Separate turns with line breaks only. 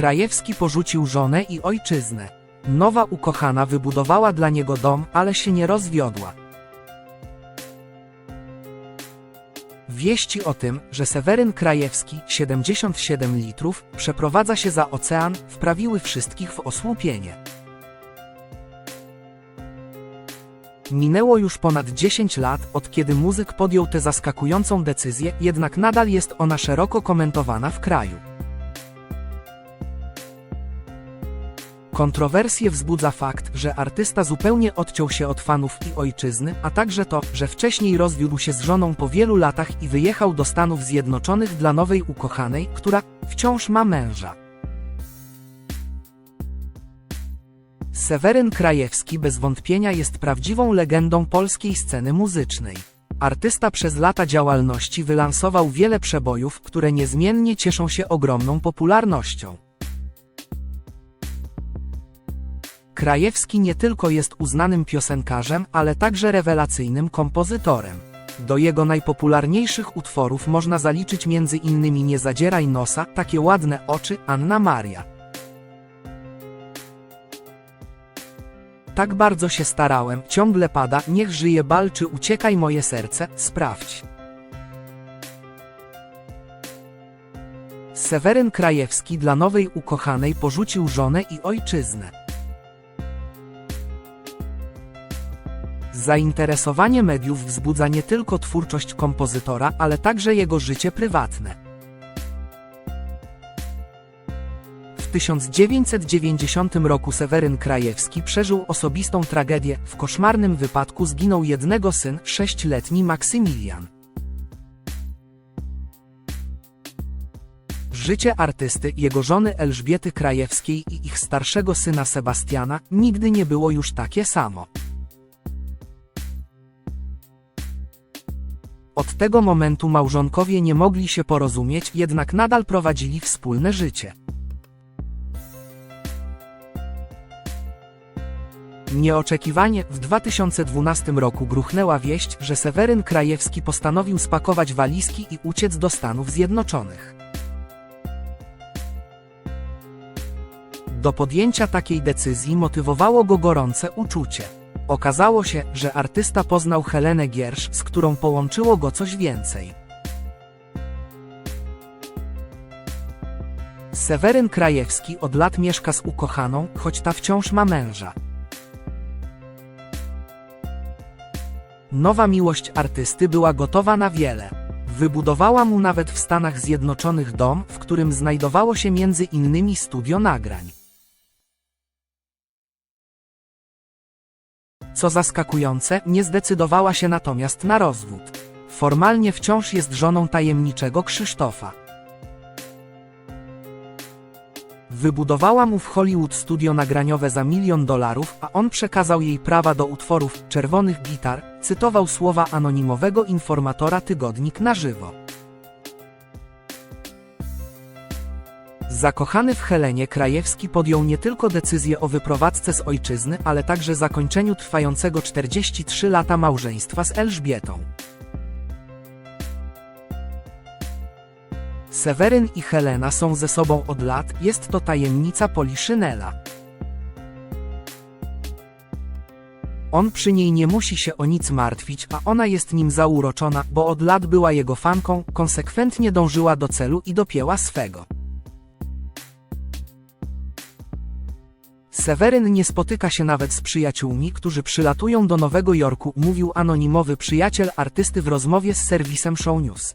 Krajewski porzucił żonę i ojczyznę. Nowa ukochana wybudowała dla niego dom, ale się nie rozwiodła. Wieści o tym, że Seweryn Krajewski, 77 litrów, przeprowadza się za ocean, wprawiły wszystkich w osłupienie. Minęło już ponad 10 lat, od kiedy muzyk podjął tę zaskakującą decyzję, jednak nadal jest ona szeroko komentowana w kraju. Kontrowersje wzbudza fakt, że artysta zupełnie odciął się od fanów i ojczyzny, a także to, że wcześniej rozwiódł się z żoną po wielu latach i wyjechał do Stanów Zjednoczonych dla nowej ukochanej, która wciąż ma męża. Seweryn Krajewski bez wątpienia jest prawdziwą legendą polskiej sceny muzycznej. Artysta przez lata działalności wylansował wiele przebojów, które niezmiennie cieszą się ogromną popularnością. Krajewski nie tylko jest uznanym piosenkarzem, ale także rewelacyjnym kompozytorem. Do jego najpopularniejszych utworów można zaliczyć m.in. Nie zadzieraj nosa, takie ładne oczy, Anna Maria. Tak bardzo się starałem, ciągle pada, niech żyje bal czy uciekaj moje serce, sprawdź. Seweryn Krajewski dla nowej ukochanej porzucił żonę i ojczyznę. Zainteresowanie mediów wzbudza nie tylko twórczość kompozytora, ale także jego życie prywatne. W 1990 roku Seweryn Krajewski przeżył osobistą tragedię. W koszmarnym wypadku zginął jednego syn, sześcioletni Maksymilian. Życie artysty, jego żony Elżbiety Krajewskiej i ich starszego syna Sebastiana nigdy nie było już takie samo. Od tego momentu małżonkowie nie mogli się porozumieć, jednak nadal prowadzili wspólne życie. Nieoczekiwanie w 2012 roku gruchnęła wieść, że Seweryn Krajewski postanowił spakować walizki i uciec do Stanów Zjednoczonych. Do podjęcia takiej decyzji motywowało go gorące uczucie. Okazało się, że artysta poznał Helenę Giersz, z którą połączyło go coś więcej. Seweryn Krajewski od lat mieszka z ukochaną, choć ta wciąż ma męża. Nowa miłość artysty była gotowa na wiele. Wybudowała mu nawet w Stanach Zjednoczonych dom, w którym znajdowało się między innymi studio nagrań. Co zaskakujące, nie zdecydowała się natomiast na rozwód. Formalnie wciąż jest żoną tajemniczego Krzysztofa. Wybudowała mu w Hollywood studio nagraniowe za milion dolarów, a on przekazał jej prawa do utworów Czerwonych Gitar, cytował słowa anonimowego informatora Tygodnik na żywo. Zakochany w Helenie Krajewski podjął nie tylko decyzję o wyprowadzce z ojczyzny, ale także zakończeniu trwającego 43 lata małżeństwa z Elżbietą. Seweryn i Helena są ze sobą od lat, jest to tajemnica Poliszynela. On przy niej nie musi się o nic martwić, a ona jest nim zauroczona, bo od lat była jego fanką, konsekwentnie dążyła do celu i dopięła swego. Seweryn nie spotyka się nawet z przyjaciółmi, którzy przylatują do Nowego Jorku, mówił anonimowy przyjaciel artysty w rozmowie z serwisem Show News.